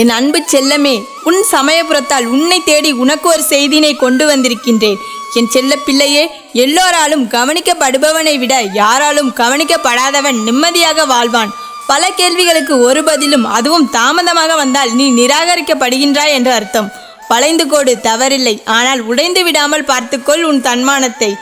என் அன்பு செல்லமே உன் சமயபுரத்தால் உன்னை தேடி உனக்கு ஒரு செய்தியினை கொண்டு வந்திருக்கின்றேன். என் செல்ல பிள்ளையே எல்லோராலும் கவனிக்கப்படுபவனை விட யாராலும் கவனிக்கப்படாதவன் நிம்மதியாக வாழ்வான். பல கேள்விகளுக்கு ஒரு பதிலும் அதுவும் தாமதமாக வந்தால் நீ நிராகரிக்கப்படுகின்றாய் என்று அர்த்தம். வளைந்து கோடு தவறில்லை. ஆனால் உடைந்து விடாமல் பார்த்துக்கொள் உன் தன்மானத்தை.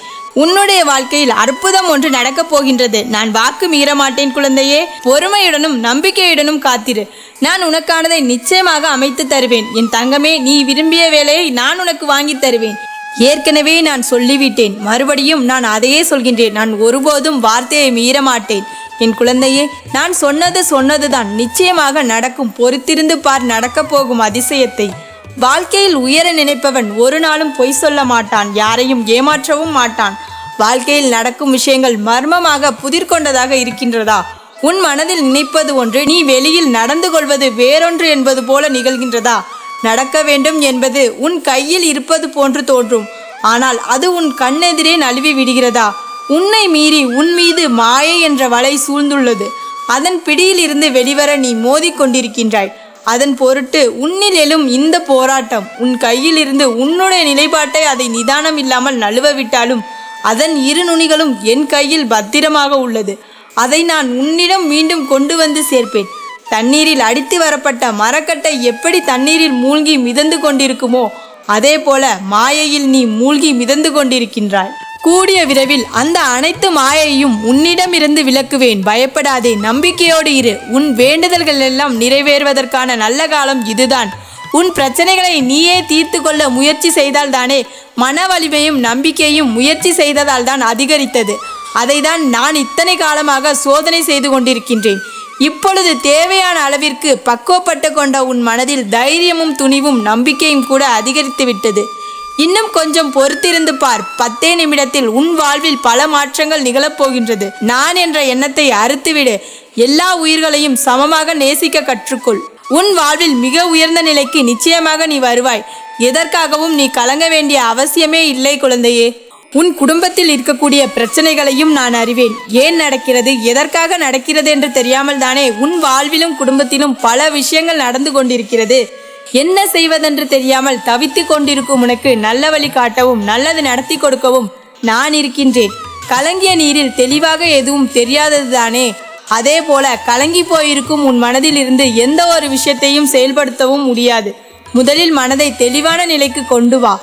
உன்னுடைய வாழ்க்கையில் அற்புதம் ஒன்று நடக்கப் போகின்றது. நான் வாக்கு மீறமாட்டேன் குழந்தையே. பொறுமையுடனும் நம்பிக்கையுடனும் காத்திரு. நான் உனக்கானதை நிச்சயமாக அமைத்து தருவேன். என் தங்கமே நீ விரும்பிய வேலையை நான் உனக்கு வாங்கி தருவேன். ஏற்கனவே நான் சொல்லிவிட்டேன். மறுபடியும் நான் அதையே சொல்கின்றேன். நான் ஒருபோதும் வார்த்தையை மீற மாட்டேன் என் குழந்தையே நான் சொன்னது சொன்னதுதான். நிச்சயமாக நடக்கும். பொறுத்திருந்து பார் நடக்கப் போகும் அதிசயத்தை. வாழ்க்கையில் உயர நினைப்பவன் ஒரு நாளும் பொய் சொல்ல மாட்டான். யாரையும் ஏமாற்றவும் மாட்டான். வாழ்க்கையில் நடக்கும் விஷயங்கள் மர்மமாக புதிர் கொண்டதாக இருக்கின்றதா? உன் மனதில் நினைப்பது ஒன்று நீ வெளியில் நடந்து கொள்வது வேறொன்று என்பது போல நிகழ்கின்றதா? நடக்க வேண்டும் என்பது உன் கையில் இருப்பது போன்று தோன்றும். ஆனால் அது உன் கண்ணெதிரே நழுவி விடுகிறதா? உன்னை மீறி உன் மீது மாயை என்ற வலை சூழ்ந்துள்ளது. அதன் பிடியில் இருந்து வெளிவர நீ மோதி கொண்டிருக்கின்றாய் அதன் பொருட்டு உன்னில் எழும் இந்த போராட்டம் உன் கையில் இருந்து உன்னுடைய நிலைப்பாட்டை அதை நிதானம் இல்லாமல் நழுவ விட்டாலும் அதன் இரு நுனிகளும் என் கையில் பத்திரமாக உள்ளது. அதை நான் உன்னிடம் மீண்டும் கொண்டு வந்து சேர்ப்பேன். தண்ணீரில் அடித்து வரப்பட்ட மரக்கட்டை எப்படி தண்ணீரில் மூழ்கி மிதந்து கொண்டிருக்குமோ அதே போல மாயையில் நீ மூழ்கி மிதந்து கொண்டிருக்கின்றாய். கூடிய விரைவில் அந்த அனைத்து மாயையும் உன்னிடமிருந்து விலக்குவேன். பயப்படாதே நம்பிக்கையோடு இரு. உன் வேண்டுதல்கள் எல்லாம் நிறைவேறுவதற்கான நல்ல காலம் இதுதான். உன் பிரச்சனைகளை நீயே தீர்த்து கொள்ள முயற்சி செய்தால்தானே மன வலிமையும் நம்பிக்கையும் முயற்சி செய்ததால் தான் அதிகரித்தது. அதைதான் நான் இத்தனை காலமாக சோதனை செய்து கொண்டிருக்கின்றேன். இப்பொழுது தேவையான அளவிற்கு பக்குவப்பட்டு கொண்ட உன் மனதில் தைரியமும் துணிவும் நம்பிக்கையும் கூட அதிகரித்து விட்டது. இன்னும் கொஞ்சம் பொறுத்திருந்து பார். பத்தே நிமிடத்தில் உன் வாழ்வில் பல மாற்றங்கள் நிகழப்போகின்றது நான் என்ற எண்ணத்தை அறுத்துவிடு. எல்லா உயிர்களையும் சமமாக நேசிக்க கற்றுக்கொள். உன் வாழ்வில் மிக உயர்ந்த நிலைக்கு நிச்சயமாக நீ வருவாய். எதற்காகவும் நீ கலங்க வேண்டிய அவசியமே இல்லை குழந்தையே. உன் குடும்பத்தில் இருக்கக்கூடிய பிரச்சனைகளையும் நான் அறிவேன். ஏன் நடக்கிறது எதற்காக நடக்கிறது என்று தெரியாமல் தானே உன் வாழ்விலும் குடும்பத்திலும் பல விஷயங்கள் நடந்து கொண்டிருக்கிறது. என்ன செய்வதென்று தெரியாமல் தவித்துக் கொண்டிருக்கும் உனக்கு நல்ல வழி காட்டவும் நல்லது நடத்தி கொடுக்கவும் நான் இருக்கின்றேன். கலங்கிய நீரில் தெளிவாக எதுவும் தெரியாதது தானே. அதே போல கலங்கி போயிருக்கும் உன் மனதில் இருந்து எந்த ஒரு விஷயத்தையும் செயல்படுத்தவும் முடியாது. முதலில் மனதை தெளிவான நிலைக்கு கொண்டு வா.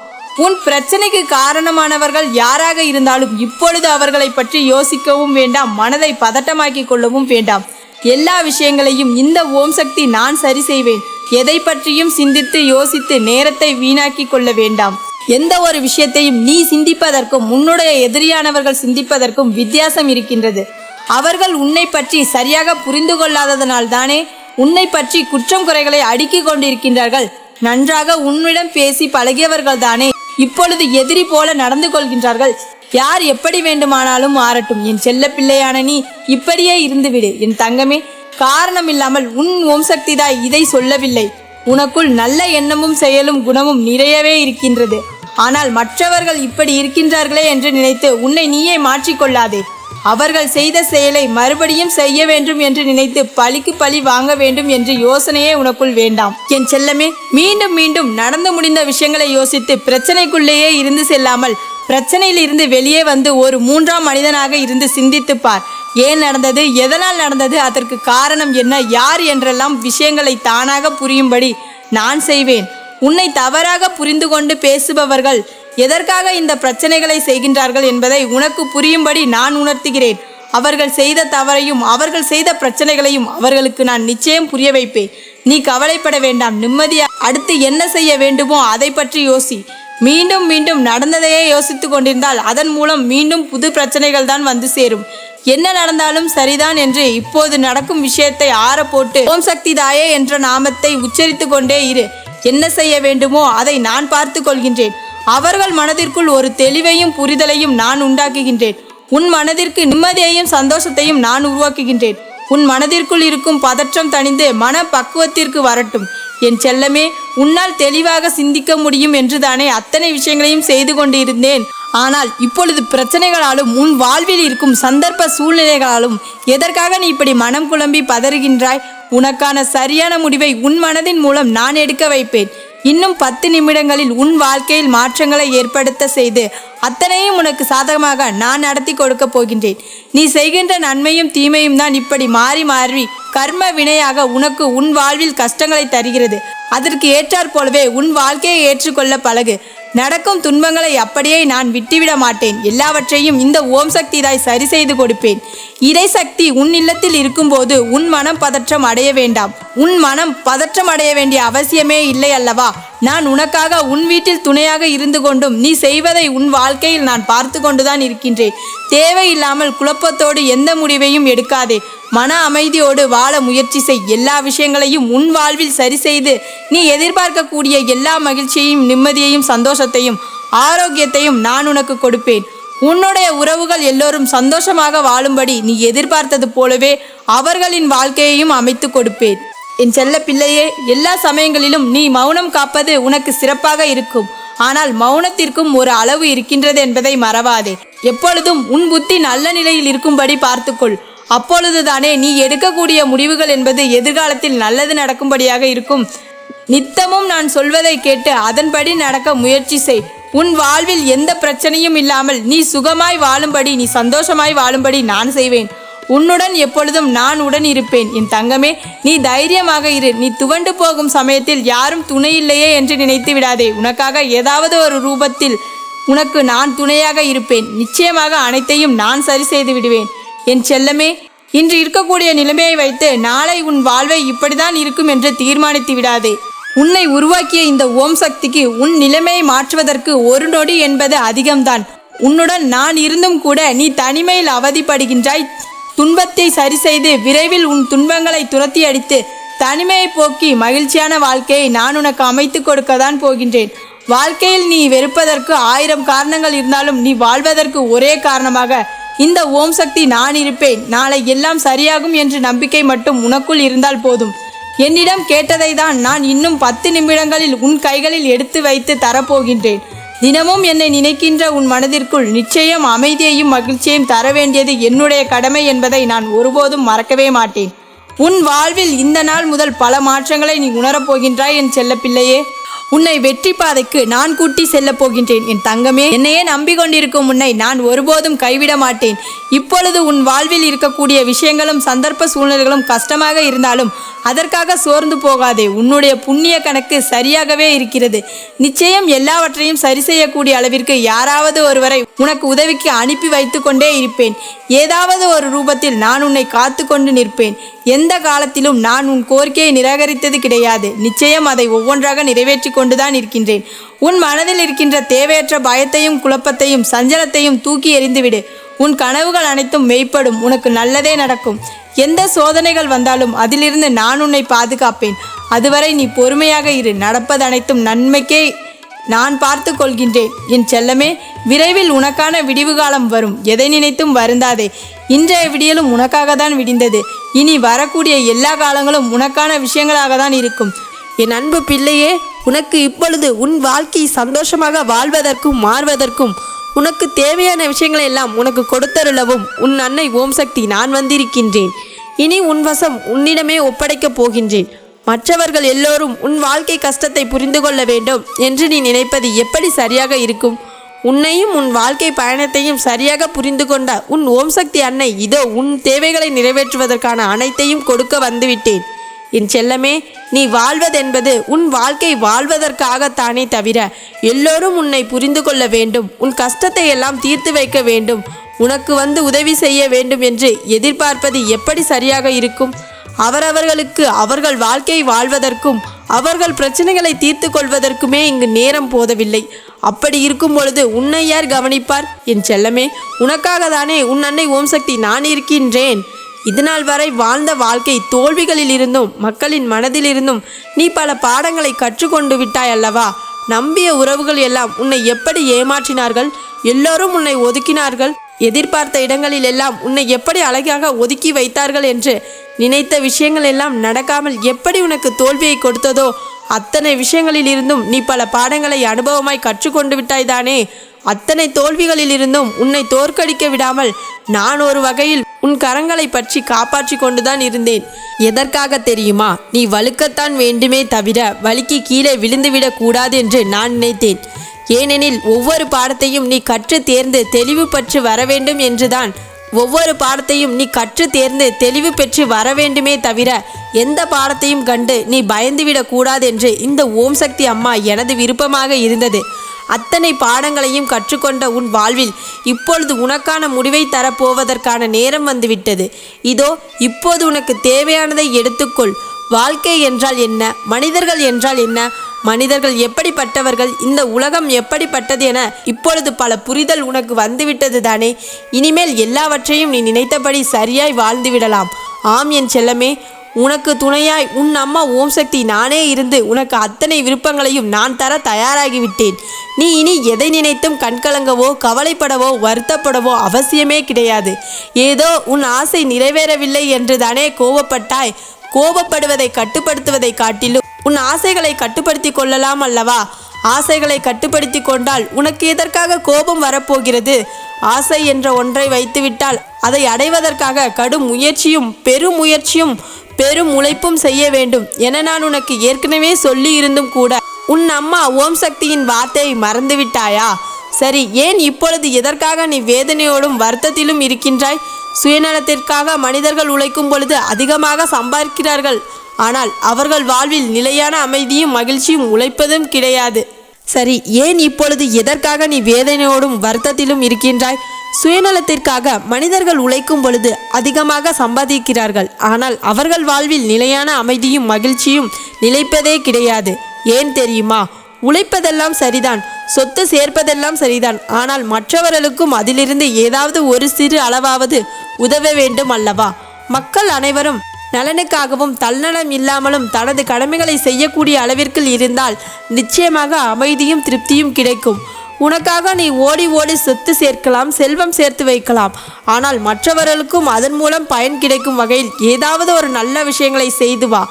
உன் பிரச்சனைக்கு காரணமானவர்கள் யாராக இருந்தாலும் இப்பொழுது அவர்களை பற்றி யோசிக்கவும் வேண்டாம் மனதை பதட்டமாக்கி கொள்ளவும் வேண்டாம். எல்லா விஷயங்களையும் இந்த ஓம் சக்தி நான் சரி செய்வேன். எதை பற்றியும் சிந்தித்து யோசித்து நேரத்தை வீணாக்கி கொள்ள வேண்டாம். எந்த ஒரு விஷயத்தையும் நீ சிந்திப்பதற்கும் உன்னுடைய எதிரியானவர்கள் சிந்திப்பதற்கும் வித்தியாசம் இருக்கின்றது. அவர்கள் உன்னை பற்றி சரியாக புரிந்து கொள்ளாததனால் தானே உன்னை பற்றி குற்றம் குறைகளை அடுக்கிக் கொண்டிருக்கின்றார்கள். நன்றாக உன்னிடம் பேசி பழகியவர்கள் தானே. இப்பொழுது எதிரி போல நடந்து கொள்கின்றார்கள். யார் எப்படி வேண்டுமானாலும் மாறட்டும். என் செல்ல பிள்ளையான நீ இப்படியே இருந்துவிடு. என் தங்கமே காரணம் இல்லாமல் உன் ஓம் சக்திதாய் இதை சொல்லவில்லை. உனக்குள் நல்ல எண்ணமும் செயலும் குணமும் நிறையவே இருக்கின்றது. ஆனால் மற்றவர்கள் இப்படி இருக்கின்றார்களே என்று நினைத்து உன்னை நீயே மாற்றிக்கொள்ளாதே. அவர்கள் செய்த செயலை மறுபடியும் செய்ய வேண்டும் என்று நினைத்து பழிக்கு பழி வாங்க வேண்டும் என்று யோசனையே உனக்குள் வேண்டாம். என் செல்லமே மீண்டும் மீண்டும் நடந்து முடிந்த விஷயங்களை யோசித்து பிரச்சனைக்குள்ளேயே இருந்து செல்லாமல் பிரச்சனையில் இருந்து வெளியே வந்து ஒரு மூன்றாம் மனிதனாக இருந்து சிந்தித்து பார். ஏன் நடந்தது எதனால் நடந்தது அதற்கு காரணம் என்ன யார் என்றெல்லாம் விஷயங்களை தானாக புரியும்படி நான் செய்வேன். உன்னை தவறாக புரிந்து கொண்டு பேசுபவர்கள் எதற்காக இந்த பிரச்சனைகளை செய்கின்றார்கள் என்பதை உனக்கு புரியும்படி நான் உணர்த்துகிறேன். அவர்கள் செய்த தவறையும் அவர்கள் செய்த பிரச்சனைகளையும் அவர்களுக்கு நான் நிச்சயம் புரிய வைப்பேன். நீ கவலைப்பட வேண்டாம் நிம்மதியா. அடுத்து என்ன செய்ய வேண்டுமோ அதை பற்றி யோசி. மீண்டும் மீண்டும் நடந்ததையே யோசித்து கொண்டிருந்தால் அதன் மூலம் மீண்டும் புது பிரச்சனைகள் தான் வந்து சேரும். என்ன நடந்தாலும் சரிதான் என்று இப்போது நடக்கும் விஷயத்தை ஆற போட்டு ஓம் சக்தி தாயே என்ற நாமத்தை உச்சரித்து கொண்டே இரு. என்ன செய்ய வேண்டுமோ அதை நான் பார்த்து கொள்கின்றேன். அவர்கள் மனதிற்குள் ஒரு தெளிவையும் புரிதலையும் நான் உண்டாக்குகின்றேன். உன் மனதிற்கு நிம்மதியையும் சந்தோஷத்தையும் நான் உருவாக்குகின்றேன். உன் மனதிற்குள் இருக்கும் பதற்றம் தணிந்து மன பக்குவத்திற்கு வரட்டும். என் செல்லமே உன்னால் தெளிவாக சிந்திக்க முடியும் என்றுதானே அத்தனை விஷயங்களையும் செய்து கொண்டிருந்தேன். ஆனால் இப்பொழுது பிரச்சனைகளாலும் உன் வாழ்வில் இருக்கும் சந்தர்ப்ப சூழ்நிலைகளாலும் எதற்காக நீ இப்படி மனம் குழம்பி பதறுகின்றாய்? உனக்கான சரியான முடிவை உன் மனதின் மூலம் நான் எடுக்க வைப்பேன். இன்னும் பத்து நிமிடங்களில் உன் வாழ்க்கையில் மாற்றங்களை ஏற்படுத்த செய்து அத்தனையும் உனக்கு சாதகமாக நான் நடத்தி கொடுக்க போகின்றேன். நீ செய்கின்ற நன்மையும் தீமையும் தான் இப்படி மாறி மாறி கர்ம வினையாக உனக்கு உன் வாழ்வில் கஷ்டங்களை தருகிறது. அதற்கு ஏற்றாற் போலவே உன் வாழ்க்கையை ஏற்றுக்கொள்ள பழகு. நடக்கும் துன்பங்களை அப்படியே நான் விட்டுவிட மாட்டேன். எல்லாவற்றையும் இந்த ஓம் சக்தி தாய் சரி செய்து கொடுப்பேன். இறை சக்தி உன் இல்லத்தில் இருக்கும்போது உன் மனம் பதற்றம் அடைய வேண்டாம். உன் மனம் பதற்றம் அடைய வேண்டிய அவசியமே இல்லை அல்லவா? நான் உனக்காக உன் வீட்டில் துணையாக இருந்து கொண்டும் நீ செய்வதை உன் வாழ்க்கையில் நான் பார்த்து கொண்டுதான் இருக்கின்றேன். தேவையில்லாமல் குழப்பத்தோடு எந்த முடிவையும் எடுக்காதே. மன அமைதியோடு வாழ முயற்சி செய். எல்லா விஷயங்களையும் உன் வாழ்வில் சரி செய்து நீ எதிர்பார்க்கக்கூடிய எல்லா மகிழ்ச்சியையும் நிம்மதியையும் சந்தோஷத்தையும் ஆரோக்கியத்தையும் நான் உனக்கு கொடுப்பேன். உன்னுடைய உறவுகள் எல்லோரும் சந்தோஷமாக வாழும்படி நீ எதிர்பார்த்தது போலவே அவர்களின் வாழ்க்கையையும் அமைத்து கொடுப்பேன். என் செல்ல பிள்ளையே எல்லா சமயங்களிலும் நீ மௌனம் காப்பது உனக்கு சிறப்பாக இருக்கும். ஆனால் மௌனத்திற்கும் ஒரு அளவு இருக்கின்றது என்பதை மறவாதே. எப்பொழுதும் உன் புத்தி நல்ல நிலையில் இருக்கும்படி பார்த்துக்கொள். அப்பொழுதுதானே நீ எடுக்கக்கூடிய முடிவுகள் என்பது எதிர்காலத்தில் நல்லது நடக்கும்படியாக இருக்கும். நித்தமும் நான் சொல்வதை கேட்டு அதன்படி நடக்க முயற்சி செய். உன் வாழ்வில் எந்த பிரச்சனையும் இல்லாமல் நீ சுகமாய் வாழும்படி நீ சந்தோஷமாய் வாழும்படி நான் செய்வேன். உன்னுடன் எப்பொழுதும் நான் உடன் இருப்பேன். என் தங்கமே நீ தைரியமாக இரு. நீ துவண்டு போகும் சமயத்தில் யாரும் துணை இல்லையே என்று நினைத்து விடாதே. உனக்காக ஏதாவது ஒரு ரூபத்தில் உனக்கு நான் துணையாக இருப்பேன். நிச்சயமாக அனைத்தையும் நான் சரி செய்து விடுவேன். என் செல்லமே இன்று இருக்கக்கூடிய நிலைமையை வைத்து நாளை உன் வாழ்வை இப்படிதான் இருக்கும் என்று தீர்மானித்து விடாதே. உன்னை உருவாக்கிய இந்த ஓம் சக்திக்கு உன் நிலைமையை மாற்றுவதற்கு ஒரு நொடி என்பது அதிகம்தான். உன்னுடன் நான் இருந்தும் கூட நீ தனிமையில் அவதிப்படுகின்றாய். துன்பத்தை சரி செய்து விரைவில் உன் துன்பங்களை துரத்தி அடித்து தனிமையை போக்கி மகிழ்ச்சியான வாழ்க்கையை நான் உனக்கு அமைத்து கொடுக்க தான் போகின்றேன். வாழ்க்கையில் நீ வெறுப்பதற்கு ஆயிரம் காரணங்கள் இருந்தாலும் நீ வாழ்வதற்கு ஒரே காரணமாக இந்த ஓம் சக்தி நான் இருப்பேன். நாளை எல்லாம் சரியாகும் என்ற நம்பிக்கை மட்டும் உனக்குள் இருந்தால் போதும். என்னிடம் கேட்டதை தான் நான் இன்னும் பத்து நிமிடங்களில் உன் கைகளில் எடுத்து வைத்து தரப்போகின்றேன். தினமும் என்னை நினைக்கின்ற உன் மனதிற்குள் நிச்சயம் அமைதியையும் மகிழ்ச்சியையும் தர வேண்டியது என்னுடைய கடமை என்பதை நான் ஒருபோதும் மறக்கவே மாட்டேன். உன் வாழ்வில் இந்த நாள் முதல் பல மாற்றங்களை நீ உணரப் போகின்றாய் என் செல்லப்பிள்ளையே. உன்னை வெற்றி பாதைக்கு நான் கூட்டி செல்ல போகின்றேன். என் தங்கமே என்னையே நம்பிக்கொண்டிருக்கும் உன்னை நான் ஒருபோதும் கைவிட மாட்டேன். இப்பொழுது உன் வாழ்வில் இருக்கக்கூடிய விஷயங்களும் சந்தர்ப்ப சூழ்நிலைகளும் கஷ்டமாக இருந்தாலும் அதற்காக சோர்ந்து போகாதே. உன்னுடைய புண்ணிய கணக்கு சரியாகவே இருக்கிறது. நிச்சயம் எல்லாவற்றையும் சரி செய்யக்கூடிய அளவிற்கு யாராவது ஒருவரை உனக்கு உதவிக்கு அனுப்பி வைத்து கொண்டே இருப்பேன். ஏதாவது ஒரு ரூபத்தில் நான் உன்னை காத்து கொண்டு நிற்பேன். எந்த காலத்திலும் நான் உன் கோரிக்கையை நிராகரித்தது கிடையாது. நிச்சயம் அதை ஒவ்வொன்றாக நிறைவேற்றி கொண்டுதான் இருக்கின்றேன். உன் மனதில் இருக்கின்ற தேவையற்ற பயத்தையும் குழப்பத்தையும் சஞ்சலத்தையும் தூக்கி எறிந்துவிடு. உன் கனவுகள் அனைத்தும் மெய்ப்படும். உனக்கு நல்லதே நடக்கும். எந்த சோதனைகள் வந்தாலும் அதிலிருந்து நான் உன்னை பாதுகாப்பேன். அதுவரை நீ பொறுமையாக இரு. நடப்பது அனைத்தும் நன்மைக்கே நான் பார்த்து கொள்கின்றேன். என் செல்லமே விரைவில் உனக்கான விடிவு காலம் வரும். எதை நினைத்தும் வருந்தாதே. இன்றைய விடியலும் உனக்காக தான் விடிந்தது. இனி வரக்கூடிய எல்லா காலங்களும் உனக்கான விஷயங்களாக தான் இருக்கும். என் அன்பு பிள்ளையே உனக்கு இப்பொழுது உன் வாழ்க்கை சந்தோஷமாக வாழ்வதற்கும் மாறுவதற்கும் உனக்கு தேவையான விஷயங்களை எல்லாம் உனக்கு கொடுத்தருளவும். உன் அன்னை ஓம் சக்தி நான் வந்திருக்கின்றேன். இனி உன் வசம் உன்னிடமே ஒப்படைக்கப் போகின்றேன். மற்றவர்கள் எல்லோரும் உன் வாழ்க்கை கஷ்டத்தை புரிந்து கொள்ள வேண்டும் என்று நீ நினைப்பது எப்படி சரியாக இருக்கும்? உன்னையும் உன் வாழ்க்கை பயணத்தையும் சரியாக புரிந்து கொண்ட உன் ஓம் சக்தி அன்னை இதோ உன் தேவைகளை நிறைவேற்றுவதற்கான அனைத்தையும் கொடுக்க வந்துவிட்டேன். என் செல்லமே நீ வாழ்வதென்பது உன் வாழ்க்கை வாழ்வதற்காகத்தானே தவிர எல்லோரும் உன்னை புரிந்து கொள்ள வேண்டும் உன் கஷ்டத்தை எல்லாம் தீர்த்து வைக்க வேண்டும் உனக்கு வந்து உதவி செய்ய வேண்டும் என்று எதிர்பார்ப்பது எப்படி சரியாக இருக்கும்? அவரவர்களுக்கு அவர்கள் வாழ்க்கை வாழ்வதற்கும் அவர்கள் பிரச்சனைகளை தீர்த்து கொள்வதற்குமே இங்கு நேரம் போதவில்லை. அப்படி இருக்கும் பொழுது உன்னை யார் கவனிப்பார்? என் செல்லமே உனக்காக தானே உன் அன்னை ஓம் சக்தி நான் இருக்கின்றேன். இதுநாள் வரை வாழ்ந்த வாழ்க்கை தோல்விகளில் இருந்தும் மக்களின் மனதிலிருந்தும் நீ பல பாடங்களை கற்றுக்கொண்டு விட்டாய் அல்லவா? நம்பிய உறவுகள் எல்லாம் உன்னை எப்படி ஏமாற்றினார்கள்? எல்லோரும் உன்னை ஒதுக்கினார்கள்? எதிர்பார்த்த இடங்களில் எல்லாம் உன்னை எப்படி அழகாக ஒதுக்கி வைத்தார்கள் என்று நினைத்த விஷயங்கள் எல்லாம் நடக்காமல் எப்படி உனக்கு தோல்வியை கொடுத்ததோ அத்தனை விஷயங்களில் இருந்தும் நீ பல பாடங்களை அனுபவமாய் கற்றுக்கொண்டு விட்டாய்தானே அத்தனை தோல்விகளில் இருந்தும் உன்னை தோற்கடிக்க விடாமல் நான் ஒரு வகையில் உன் கரங்களை பற்றி காப்பாற்றி கொண்டுதான் இருந்தேன். எதற்காக தெரியுமா? நீ வழுக்கத்தான் வேண்டுமே தவிர வலிக்கு கீழே விழுந்துவிடக் கூடாது என்று நான் நினைத்தேன். ஏனெனில் ஒவ்வொரு பாடத்தையும் நீ கற்று தேர்ந்து தெளிவு பெற்று வர வேண்டும் என்றுதான். ஒவ்வொரு பாடத்தையும் நீ கற்று தேர்ந்து தெளிவு பெற்று வர வேண்டுமே தவிர எந்த பாடத்தையும் கண்டு நீ பயந்துவிடக் கூடாது என்று இந்த ஓம் சக்தி அம்மா எனது விருப்பமாக இருந்தது. அத்தனை பாடங்களையும் கற்றுக்கொண்ட உன் வாழ்வில் இப்பொழுது உனக்கான முடிவை தரப்போவதற்கான நேரம் வந்துவிட்டது. இதோ இப்போது உனக்கு தேவையானதை எடுத்துக்கொள். வாழ்க்கை என்றால் என்ன? மனிதர்கள் என்றால் என்ன? மனிதர்கள் எப்படிப்பட்டவர்கள்? இந்த உலகம் எப்படிப்பட்டது என இப்பொழுது பல புரிதல் உனக்கு வந்துவிட்டது தானே? இனிமேல் எல்லாவற்றையும் நீ நினைத்தபடி சரியாய் வாழ்ந்து விடலாம். ஆம் என் செல்லமே உனக்கு துணையாய் உன் அம்மா ஓம் சக்தி நானே இருந்து உனக்கு அத்தனை விருப்பங்களையும் நான் தர தயாராகிவிட்டேன். நீ இனி எதை நினைத்தும் கண்கலங்கவோ கவலைப்படவோ வருத்தப்படவோ அவசியமே கிடையாது. ஏதோ உன் ஆசை நிறைவேறவில்லை என்று தானே கோபப்பட்டாய் கோபப்படுவதை கட்டுப்படுத்துவதை காட்டிலும் உன் ஆசைகளை கட்டுப்படுத்தி கொள்ளலாம் அல்லவா? ஆசைகளை கட்டுப்படுத்தி கொண்டால் உனக்கு எதற்காக கோபம் வரப்போகிறது? ஆசை என்ற ஒன்றை வைத்துவிட்டால் அதை அடைவதற்காக கடும் முயற்சியும் பெரும் முயற்சியும் பெரும் உழைப்பும் செய்ய வேண்டும் என நான் உனக்கு ஏற்கனவே சொல்லி இருந்தும் கூட. உன் அம்மா ஓம் சக்தியின் வார்த்தையை மறந்துவிட்டாயா? சரி ஏன் இப்பொழுது எதற்காக நீ வேதனையோடும் வருத்தத்திலும் இருக்கின்றாய்? சுயநலத்திற்காக மனிதர்கள் உழைக்கும் பொழுது அதிகமாக சம்பாதிக்கிறார்கள். ஆனால் அவர்கள் வாழ்வில் நிலையான அமைதியும் மகிழ்ச்சியும் உழைப்பதும் கிடையாது. சரி ஏன் இப்பொழுது எதற்காக நீ வேதனையோடும் வருத்தத்திலும் இருக்கின்றாய்? சுயநலத்திற்காக மனிதர்கள் உழைக்கும் பொழுது அதிகமாக சம்பாதிக்கிறார்கள். ஆனால் அவர்கள் வாழ்வில் நிலையான அமைதியும் மகிழ்ச்சியும் நிலைப்பதே கிடையாது. ஏன் தெரியுமா? உழைப்பதெல்லாம் சரிதான் சொத்து சேர்ப்பதெல்லாம் சரிதான். ஆனால் மற்றவர்களுக்கும் அதிலிருந்து ஏதாவது ஒரு சிறு அளவாவது உதவ வேண்டும் அல்லவா? மக்கள் அனைவரும் நலனுக்காகவும் தன்னலம் இல்லாமலும் தனது கடமைகளை செய்யக்கூடிய அளவிற்கு இருந்தால் நிச்சயமாக அமைதியும் திருப்தியும் கிடைக்கும். உனக்காக நீ ஓடி ஓடி சொத்து சேர்க்கலாம் செல்வம் சேர்த்து வைக்கலாம். ஆனால் மற்றவர்களுக்கும் அதன் மூலம் பயன் கிடைக்கும் வகையில் ஏதாவது ஒரு நல்ல விஷயங்களை செய்து வா.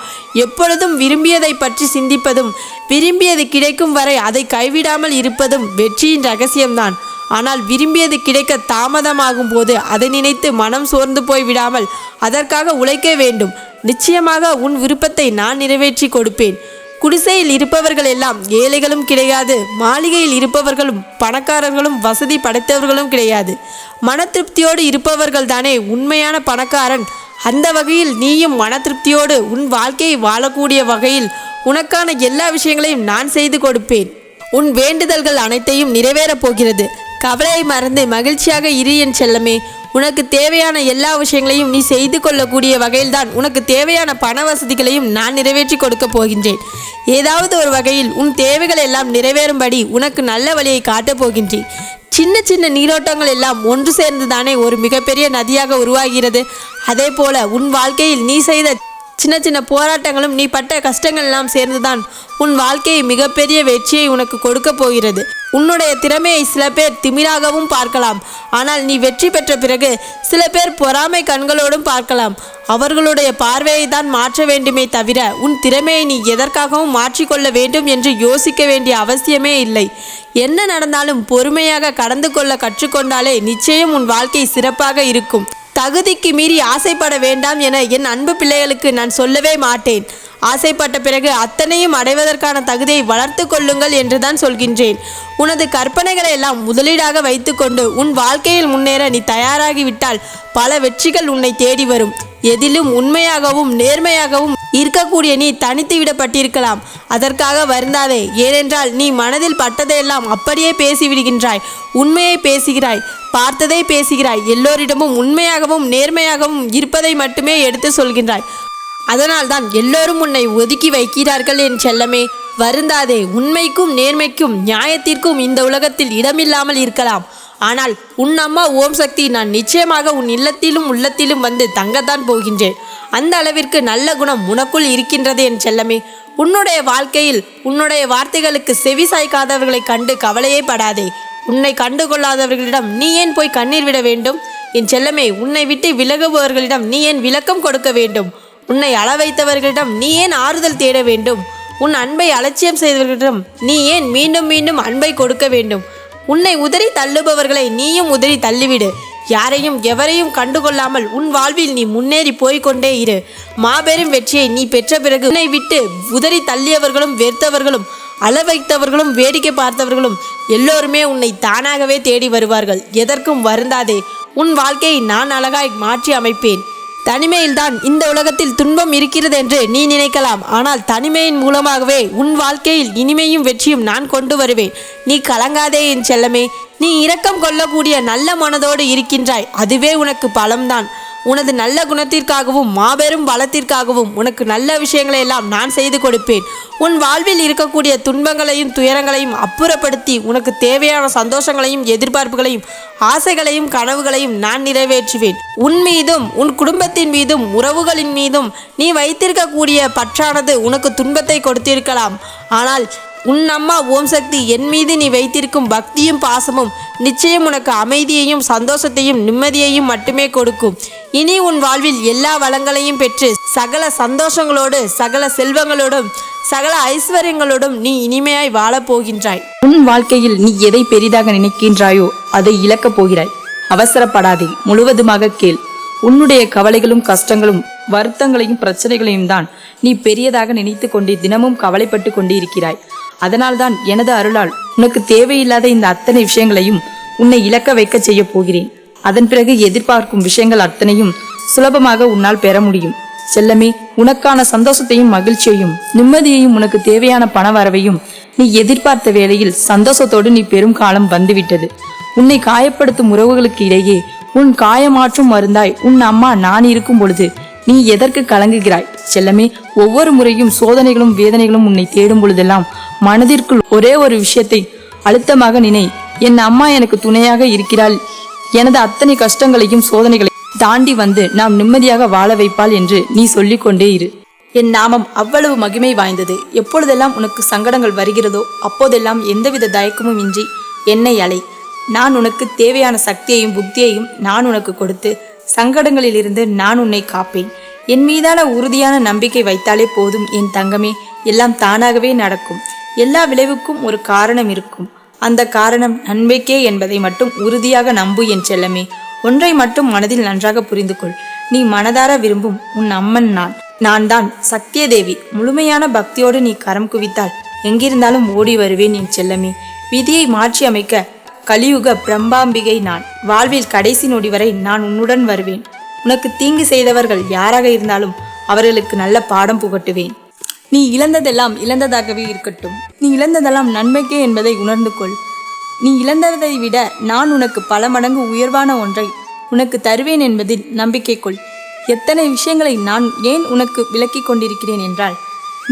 எப்பொழுதும் விரும்பியதை பற்றி சிந்திப்பதும் விரும்பியது கிடைக்கும் வரை அதை கைவிடாமல் இருப்பதும் வெற்றியின் ரகசியம்தான். ஆனால் விரும்பியது கிடைக்க தாமதமாகும் போது அதை நினைத்து மனம் சோர்ந்து போய் விடாமல் அதற்காக உழைக்க வேண்டும். நிச்சயமாக உன் விருப்பத்தை நான் நிறைவேற்றி கொடுப்பேன். குடிசையில் இருப்பவர்கள் எல்லாம் ஏழைகளும் கிடையாது. மாளிகையில் இருப்பவர்களும் பணக்காரர்களும் வசதி படைத்தவர்களும் கிடையாது. மன திருப்தியோடு இருப்பவர்கள் தானே உண்மையான பணக்காரன். அந்த வகையில் நீயும் மன திருப்தியோடு உன் வாழ்க்கையை வாழக்கூடிய வகையில் உனக்கான எல்லா விஷயங்களையும் நான் செய்து கொடுப்பேன். உன் வேண்டுதல்கள் அனைத்தையும் நிறைவேறப் போகிறது. கவலையை மறந்து மகிழ்ச்சியாக இரு என் செல்லமே. உனக்கு தேவையான எல்லா விஷயங்களையும் நீ செய்து கொள்ளக்கூடிய வகையில்தான் உனக்கு தேவையான பண வசதிகளையும் நான் நிறைவேற்றி கொடுக்கப் போகின்றேன். ஏதாவது ஒரு வகையில் உன் தேவைகள் எல்லாம் நிறைவேறும்படி உனக்கு நல்ல வழியை காட்டப் போகின்றேன். சின்ன சின்ன நீரோட்டங்கள் எல்லாம் ஒன்று சேர்ந்து தானே ஒரு மிகப்பெரிய நதியாக உருவாகிறது. அதே போல உன் வாழ்க்கையில் நீ செய்த சின்ன சின்ன போராட்டங்களும் நீ பட்ட கஷ்டங்கள் எல்லாம் சேர்ந்துதான் உன் வாழ்க்கையை மிகப்பெரிய வெற்றியை உனக்கு கொடுக்க போகிறது. உன்னுடைய திறமையை சில பேர் திமிராகவும் பார்க்கலாம். ஆனால் நீ வெற்றி பெற்ற பிறகு சில பேர் பொறாமை கண்களோடும் பார்க்கலாம். அவர்களுடைய பார்வையை தான் மாற்ற வேண்டுமே தவிர உன் திறமையை நீ எதற்காகவும் மாற்றிக்கொள்ள வேண்டும் என்று யோசிக்க வேண்டிய அவசியமே இல்லை. என்ன நடந்தாலும் பொறுமையாக கடந்து கொள்ள கற்றுக்கொண்டாலே நிச்சயம் உன் வாழ்க்கை சிறப்பாக இருக்கும். தகுதிக்கு மீறி ஆசைப்பட வேண்டாம் என என் அன்பு பிள்ளைகளுக்கு நான் சொல்லவே மாட்டேன். ஆசைப்பட்ட பிறகு அத்தனையும் அடைவதற்கான தகுதியை வளர்த்து கொள்ளுங்கள் என்றுதான் சொல்கின்றேன். உனது கற்பனைகளை எல்லாம் முதலீடாக வைத்துக்கொண்டு உன் வாழ்க்கையில் முன்னேற நீ தயாராகிவிட்டால் பல வெற்றிகள் உன்னை தேடி வரும். எதிலும் உண்மையாகவும் நேர்மையாகவும் இருக்கக்கூடிய நீ தனித்து விடப்பட்டிருக்கலாம். அதற்காக வருந்தாதே. ஏனென்றால் நீ மனதில் பட்டதையெல்லாம் அப்படியே பேசிவிடுகின்றாய். உண்மையை பேசுகிறாய் பார்த்ததை பேசுகிறாய். எல்லோரிடமும் உண்மையாகவும் நேர்மையாகவும் இருப்பதை மட்டுமே எடுத்து சொல்கின்றாய். அதனால்தான் எல்லோரும் உன்னை ஒதுக்கி வைக்கிறார்கள் என் செல்லமே. வருந்தாதே. உண்மைக்கும் நேர்மைக்கும் நியாயத்திற்கும் இந்த உலகத்தில் இடமில்லாமல் இருக்கலாம். ஆனால் உன் அம்மா ஓம் சக்தி நான் நிச்சயமாக உன் இல்லத்திலும் உள்ளத்திலும் வந்து தங்கத்தான் போகின்றேன். அந்த அளவிற்கு நல்ல குணம் உனக்குள் இருக்கின்றது என் செல்லமே. உன்னுடைய வாழ்க்கையில் உன்னுடைய வார்த்தைகளுக்கு செவி சாய்க்காதவர்களை கண்டு கவலையே படாதே. உன்னை கண்டுகொள்ளாதவர்களிடம் நீ ஏன் போய் கண்ணீர் விட வேண்டும்? என் செல்லமே உன்னை விட்டு விலகுபவர்களிடம் நீ ஏன் விளக்கம் கொடுக்க வேண்டும்? உன்னை அள வைத்தவர்களிடம் நீ ஏன் ஆறுதல் தேட வேண்டும்? உன் அன்பை அலட்சியம் செய்தவர்களிடம் நீ ஏன் மீண்டும் மீண்டும் அன்பை கொடுக்க வேண்டும்? உன்னை உதறி தள்ளுபவர்களை நீயும் உதறி தள்ளிவிடு. யாரையும் எவரையும் கண்டுகொள்ளாமல் உன் வாழ்வில் நீ முன்னேறி போய்க்கொண்டே இரு. மாபெரும் வெற்றியை நீ பெற்ற பிறகு உன்னை விட்டு உதறி தள்ளியவர்களும் வெறுத்தவர்களும் அள வைத்தவர்களும் வேடிக்கை பார்த்தவர்களும் எல்லோருமே உன்னை தானாகவே தேடி வருவார்கள். எதற்கும் வருந்தாதே. உன் வாழ்க்கையை நான் அழகாய் மாற்றி அமைப்பேன். தனிமையில்தான் இந்த உலகத்தில் துன்பம் இருக்கிறது என்று நீ நினைக்கலாம். ஆனால் தனிமையின் மூலமாகவே உன் வாழ்க்கையில் இனிமையும் வெற்றியும் நான் கொண்டு வருவேன். நீ கலங்காதே என் செல்லமே. நீ இரக்கம் கொள்ளக்கூடிய நல்ல மனதோடு இருக்கின்றாய். அதுவே உனக்கு பலம்தான். உனது நல்ல குணத்திற்காகவும் மாபெரும் பலத்திற்காகவும் உனக்கு நல்ல விஷயங்களை எல்லாம் நான் செய்து கொடுப்பேன். உன் வாழ்வில் இருக்கக்கூடிய துன்பங்களையும் துயரங்களையும் அப்புறப்படுத்தி உனக்கு தேவையான சந்தோஷங்களையும் எதிர்பார்ப்புகளையும் ஆசைகளையும் கனவுகளையும் நான் நிறைவேற்றுவேன். உன் மீதும் உன் குடும்பத்தின் மீதும் உறவுகளின் மீதும் நீ வைத்திருக்கக்கூடிய பற்றானது உனக்கு துன்பத்தை கொடுத்திருக்கலாம். ஆனால் உன் அம்மா ஓம் சக்தி என் மீது நீ வைத்திருக்கும் பக்தியும் பாசமும் நிச்சயம் உனக்கு அமைதியையும் சந்தோஷத்தையும் நிம்மதியையும் மட்டுமே கொடுக்கும். இனி உன் வாழ்வில் எல்லா வளங்களையும் பெற்று சகல சந்தோஷங்களோடு சகல செல்வங்களோடும் சகல ஐஸ்வர்யங்களோடும் நீ இனிமையாய் வாழப் போகின்றாய். உன் வாழ்க்கையில் நீ எதை பெரிதாக நினைக்கின்றாயோ அதை இழக்கப் போகிறாய். அவசரப்படாதே முழுவதுமாக கேள். உன்னுடைய கவலைகளும் கஷ்டங்களும் வருத்தங்களையும் பிரச்சனைகளையும் தான் நீ பெரியதாக நினைத்து கொண்டே தினமும் கவலைப்பட்டு கொண்டே இருக்கிறாய் அதனால்தான் எனது அருளால் உனக்கு தேவையில்லாத இந்த அத்தனை விஷயங்களையும் உன்னை இழக்க வைக்க செய்ய போகிறேன். அதன் பிறகு எதிர்பார்க்கும் விஷயங்கள் அத்தனையும் சுலபமாக உன்னால் பெற முடியும். செல்லமே உனக்கான சந்தோஷத்தையும் மகிழ்ச்சியையும் நிம்மதியையும் உனக்கு தேவையான பண வரவையும் நீ எதிர்பார்த்த வேளையில் சந்தோஷத்தோடு நீ பெரும் காலம் வந்துவிட்டது. உன்னை காயப்படுத்தும் உறவுகளுக்கு இடையே உன் காயமாற்றும் மருந்தாய் உன் அம்மா நான் இருக்கும் பொழுது நீ எதற்கு கலங்குகிறாய்? செல்லமே ஒவ்வொரு முறையும் சோதனைகளும் வேதனைகளும் உன்னை தேடும் பொழுதெல்லாம் மனதிற்குள் ஒரே ஒரு விஷயத்தை அழுத்தமாக நினை. என் அம்மா எனக்கு துணையாக இருக்கிறாள். எனது அத்தனை கஷ்டங்களையும் சோதனைகளை தாண்டி வந்து நாம் நிம்மதியாக வாழ வைப்பாள் என்று நீ சொல்லிக்கொண்டே இரு. என் நாமம் அவ்வளவு மகிமை வாய்ந்தது. எப்பொழுதெல்லாம் உனக்கு சங்கடங்கள் வருகிறதோ அப்போதெல்லாம் எந்தவித தயக்கமும் இன்றி என்னை அலை. நான் உனக்கு தேவையான சக்தியையும் புத்தியையும் நான் உனக்கு கொடுத்து சங்கடங்களிலிருந்து நான் உன்னை காப்பேன். என் மீதான உறுதியான நம்பிக்கை வைத்தாலே போதும். என் தங்கமே எல்லாம் தானாகவே நடக்கும். எல்லா விளைவுக்கும் ஒரு காரணம் இருக்கும். அந்த காரணம் நன்மைக்கே என்பதை மட்டும் உறுதியாக நம்பு என் செல்லமே. ஒன்றை மட்டும் மனதில் நன்றாக புரிந்து கொள் நீ மனதார விரும்பும் உன் அம்மன் நான். நான் தான் சத்தியதேவி முழுமையான பக்தியோடு நீ கரம் குவித்தால் எங்கிருந்தாலும் ஓடி வருவேன் என் செல்லமே. விதியை மாற்றி அமைக்க கலியுக பிரம்பாம்பிகை நான். வாழ்வில் கடைசி நொடி வரை நான் உன்னுடன் வருவேன். உனக்கு தீங்கு செய்தவர்கள் யாராக இருந்தாலும் அவர்களுக்கு நல்ல பாடம் புகட்டுவேன். நீ இழந்ததெல்லாம் இழந்ததாகவே இருக்கட்டும். நீ இழந்ததெல்லாம் நன்மைக்கே என்பதை உணர்ந்து கொள். நீ இழந்ததை விட நான் உனக்கு பல மடங்கு உயர்வான ஒன்றை உனக்கு தருவேன் என்பதில் நம்பிக்கை கொள். எத்தனை விஷயங்களை நான் ஏன் உனக்கு விளக்கி கொண்டிருக்கிறேன் என்றால்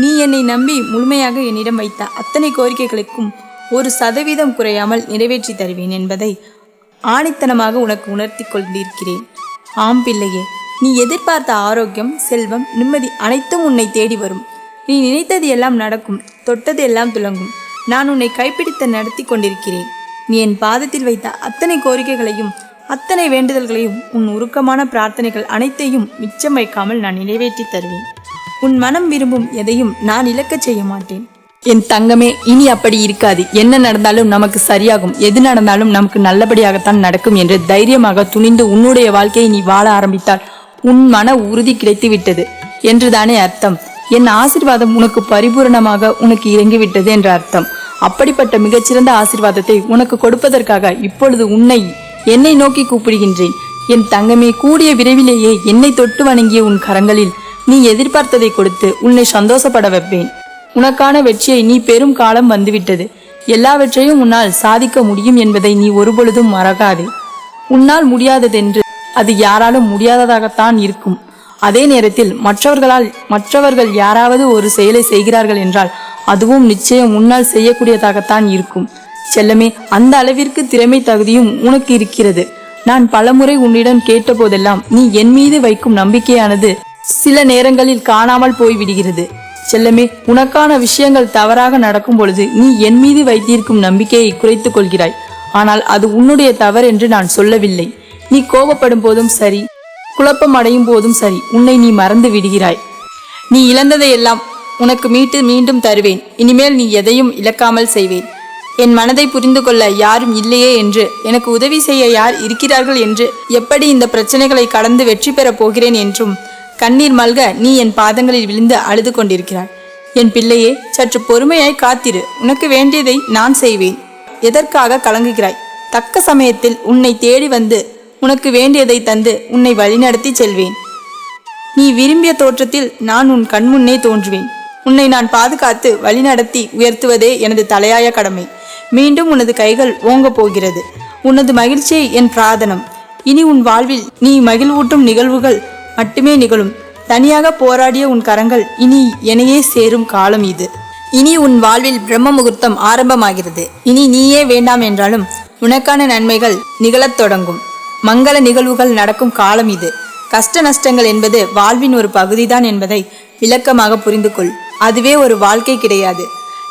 நீ என்னை நம்பி முழுமையாக என்னிடம் வைத்த அத்தனை கோரிக்கைகளுக்கும் ஒரு சதவீதம் குறையாமல் நிறைவேற்றி தருவேன் என்பதை ஆணித்தனமாக உனக்கு உணர்த்தி கொண்டிருக்கிறேன். ஆம் பிள்ளையே நீ எதிர்பார்த்த ஆரோக்கியம் செல்வம் நிம்மதி அனைத்தும் உன்னை தேடி வரும். நீ நினைத்தது எல்லாம் நடக்கும் தொட்டது எல்லாம் துலங்கும். நான் உன்னை கைப்பிடித்து நடத்தி கொண்டிருக்கிறேன். நீ என் பாதத்தில் வைத்த அத்தனை கோரிக்கைகளையும் அத்தனை வேண்டுதல்களையும் உன் உருக்கமான பிரார்த்தனைகள் அனைத்தையும் மிச்சம் வைக்காமல் நான் நிறைவேற்றி தருவேன். உன் மனம் விரும்பும் எதையும் நான் இழக்கச் செய்ய மாட்டேன். என் தங்கமே இனி அப்படி இருக்காது. என்ன நடந்தாலும் நமக்கு சரியாகும். எது நடந்தாலும் நமக்கு நல்லபடியாகத்தான் நடக்கும் என்று தைரியமாக துணிந்து உன்னுடைய வாழ்க்கையை நீ வாழ ஆரம்பித்தால் உன் மன உறுதி கிடைத்து விட்டது என்றுதானே அர்த்தம். என் ஆசிர்வாதம் உனக்கு பரிபூரணமாக உனக்கு இறங்கிவிட்டது என்ற அர்த்தம். அப்படிப்பட்ட மிகச்சிறந்த ஆசிர்வாதத்தை உனக்கு கொடுப்பதற்காக இப்பொழுது உன்னை என்னை நோக்கி கூப்பிடுகின்றேன். என் தங்கமே கூடிய விரைவிலேயே என்னை தொட்டு வணங்கிய உன் கரங்களில் நீ எதிர்பார்த்ததை கொடுத்து உன்னை சந்தோஷப்பட வைப்பேன். உனக்கான வெற்றியை நீ பெரும் காலம் வந்துவிட்டது. எல்லாவற்றையும் உன்னால் சாதிக்க முடியும் என்பதை நீ ஒருபொழுதும் மறக்காதே. உன்னால் முடியாததென்று அது யாராலும் முடியாததாகத்தான் இருக்கும். அதே நேரத்தில் மற்றவர்களால் மற்றவர்கள் யாராவது ஒரு செயலை செய்கிறார்கள் என்றால் அதுவும் நிச்சயம் உன்னால் செய்யக்கூடியதாகத்தான் இருக்கும். செல்லமே அந்த அளவிற்கு திறமை தகுதியும் உனக்கு இருக்கிறது. நான் பலமுறை உன்னிடம் கேட்ட போதெல்லாம் நீ என் மீது வைக்கும் நம்பிக்கையானது சில நேரங்களில் காணாமல் போய் விடுகிறது செல்லமே உனக்கான விஷயங்கள் தவறாக நடக்கும் பொழுது நீ என் மீது வைத்திருக்கும் நம்பிக்கையை குறைத்துக் கொள்கிறாய். ஆனால் அது உன்னுடைய தவறு என்று நான் சொல்லவில்லை. நீ கோபப்படும் போதும் சரி குழப்பம் அடையும் போதும் சரி. உன்னை நீ மறந்து விடுகிறாய். நீ இழந்ததையெல்லாம் உனக்கு மீட்டு மீண்டும் தருவேன். இனிமேல் நீ எதையும் இழக்காமல் செய்வேன். என் மனதை புரிந்து கொள்ள யாரும் இல்லையே என்று எனக்கு உதவி செய்ய யார் இருக்கிறார்கள் என்று எப்படி இந்த பிரச்சனைகளை கடந்து வெற்றி பெறப் போகிறேன் என்றும் கண்ணீர் மல்க நீ என் பாதங்களில் விழுந்து அழுது கொண்டிருக்கிறாய். என் பிள்ளையே சற்று பொறுமையாய் காத்திரு. உனக்கு வேண்டியதை நான் செய்வேன். எதற்காக கலங்குகிறாய்? தக்க சமயத்தில் உன்னை தேடி வந்து உனக்கு வேண்டியதை தந்து உன்னை வழிநடத்தி செல்வேன். நீ விரும்பிய தோற்றத்தில் நான் உன் கண்முன்னே தோன்றுவேன். உன்னை நான் பாதுகாத்து வழிநடத்தி உயர்த்துவதே எனது தலையாய கடமை. மீண்டும் உனது கைகள் ஓங்கப் போகிறது. உனது மகிழ்ச்சியை என் பிரார்த்தனம் இனி உன் வாழ்வில் நீ மகிழ்வூட்டும் நிகழ்வுகள் மட்டுமே நிகழும். தனியாக போராடிய உன் கரங்கள் இனி என்னையே சேரும் காலம் இது. இனி உன் வாழ்வில் பிரம்ம முகூர்த்தம் ஆரம்பமாகிறது. இனி நீயே வேண்டாம் என்றாலும் உனக்கான நன்மைகள் நிகழத் தொடங்கும். மங்கள நிகழ்வுகள் நடக்கும் காலம் இது. கஷ்ட நஷ்டங்கள் என்பது வாழ்வின் ஒரு பகுதிதான் என்பதை விளக்கமாக புரிந்து கொள் அதுவே ஒரு வாழ்க்கை கிடையாது.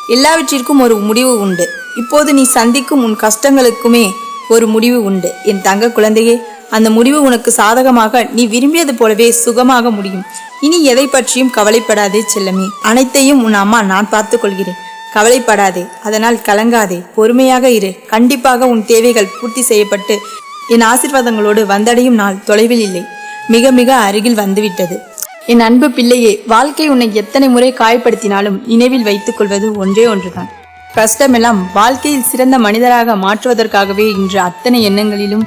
எல்லாவற்றிற்கும் ஒரு முடிவு உண்டு. இப்போது நீ சந்திக்கும் உன் கஷ்டங்களுக்குமே ஒரு முடிவு உண்டு. என் தங்க குழந்தையே அந்த முடிவு உனக்கு சாதகமாக நீ விரும்பியது போலவே சுகமாக முடியும். இனி எதை பற்றியும் கவலைப்படாதே செல்லமே. அனைத்தையும் உன் அம்மா நான் பார்த்து கொள்கிறேன். கவலைப்படாதே. அதனால் கலங்காதே. பொறுமையாக இரு. கண்டிப்பாக உன் தேவைகள் பூர்த்தி செய்யப்பட்டு என் ஆசீர்வாதங்களோடு வந்தடையும் நாள் தொலைவில் இல்லை. மிக மிக அருகில் வந்துவிட்டது. என் அன்பு பிள்ளையே வாழ்க்கை உன்னை எத்தனை முறை காயப்படுத்தினாலும் நினைவில் வைத்துக் கொள்வது ஒன்றே ஒன்றுதான். கஷ்டமெல்லாம் வாழ்க்கையில் சிறந்த மனிதராக மாற்றுவதற்காகவே இன்று அத்தனை எண்ணங்களிலும்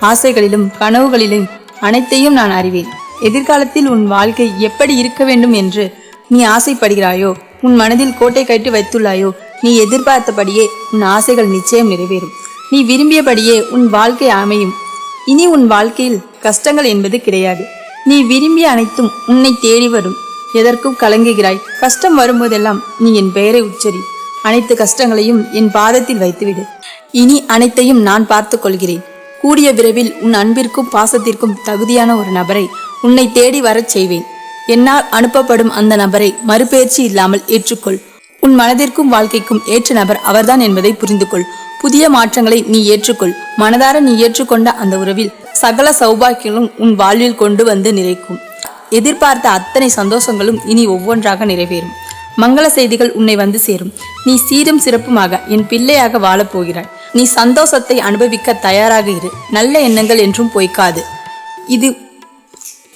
ஆசைகளிலும் கனவுகளிலும் அனைத்தையும் நான் அறிவேன். எதிர்காலத்தில் உன் வாழ்க்கை எப்படி இருக்க வேண்டும் என்று நீ ஆசைப்படுகிறாயோ உன் மனதில் கோட்டை கட்டி வைத்துள்ளாயோ நீ எதிர்பார்த்தபடியே உன் ஆசைகள் நிச்சயம் நிறைவேறும். நீ விரும்பியபடியே உன் வாழ்க்கை அமையும். இனி உன் வாழ்க்கையில் கஷ்டங்கள் என்பது கிடையாது. நீ விரும்பிய அனைத்தும் உன்னை தேடி வரும். எதற்கும் கலங்குகிறாய். கஷ்டம் வரும்போதெல்லாம் நீ என் பெயரை உச்சரி. அனைத்து கஷ்டங்களையும் என் பாதத்தில் வைத்துவிடு. இனி அனைத்தையும் நான் பார்த்து கொள்கிறேன். கூடிய விரைவில் உன் அன்பிற்கும் பாசத்திற்கும் தகுதியான ஒரு நபரை உன்னை தேடி வரச் செய்வேன். என்னால் அனுப்பப்படும் அந்த நபரை மறுபெயர்ச்சி இல்லாமல் ஏற்றுக்கொள். உன் மனதிற்கும் வாழ்க்கைக்கும் ஏற்ற நபர் அவர்தான் என்பதை புரிந்து கொள் புதிய மாற்றங்களை நீ ஏற்றுக்கொள். மனதார நீ ஏற்றுக்கொண்ட அந்த உறவில் சகல சௌபாக்கியங்களும் உன் வாழ்வில் கொண்டு வந்து நிறைக்கும். எதிர்பார்த்த அத்தனை சந்தோஷங்களும் இனி ஒவ்வொன்றாக நிறைவேறும். மங்கள செய்திகள் உன்னை வந்து சேரும். நீ சீரும் சிறப்புமாக என் பிள்ளையாக வாழப்போகிறாய். நீ சந்தோஷத்தை அனுபவிக்க தயாராக இரு. நல்ல எண்ணங்கள் என்றும் பொய்க்காது. இது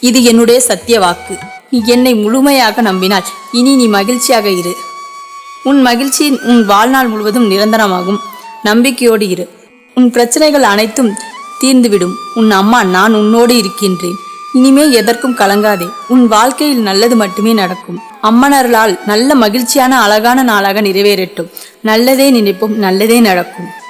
இது என்னுடைய சத்திய வாக்கு. நீ என்னை முழுமையாக நம்பினால் இனி நீ மகிழ்ச்சியாக இரு. உன் மகிழ்ச்சி உன் வாழ்நாள் முழுவதும் நிரந்தரமாகும். நம்பிக்கையோடு இரு. உன் பிரச்சனைகள் அனைத்தும் தீர்ந்துவிடும். உன் அம்மா நான் உன்னோடு இருக்கின்றேன். இனிமே எதற்கும் கலங்காதே. உன் வாழ்க்கையில் நல்லது மட்டுமே நடக்கும். அம்மனர்களால் நல்ல மகிழ்ச்சியான அழகான நாளாக நிறைவேறட்டும். நல்லதே நினைப்போம் நல்லதே நடக்கும்.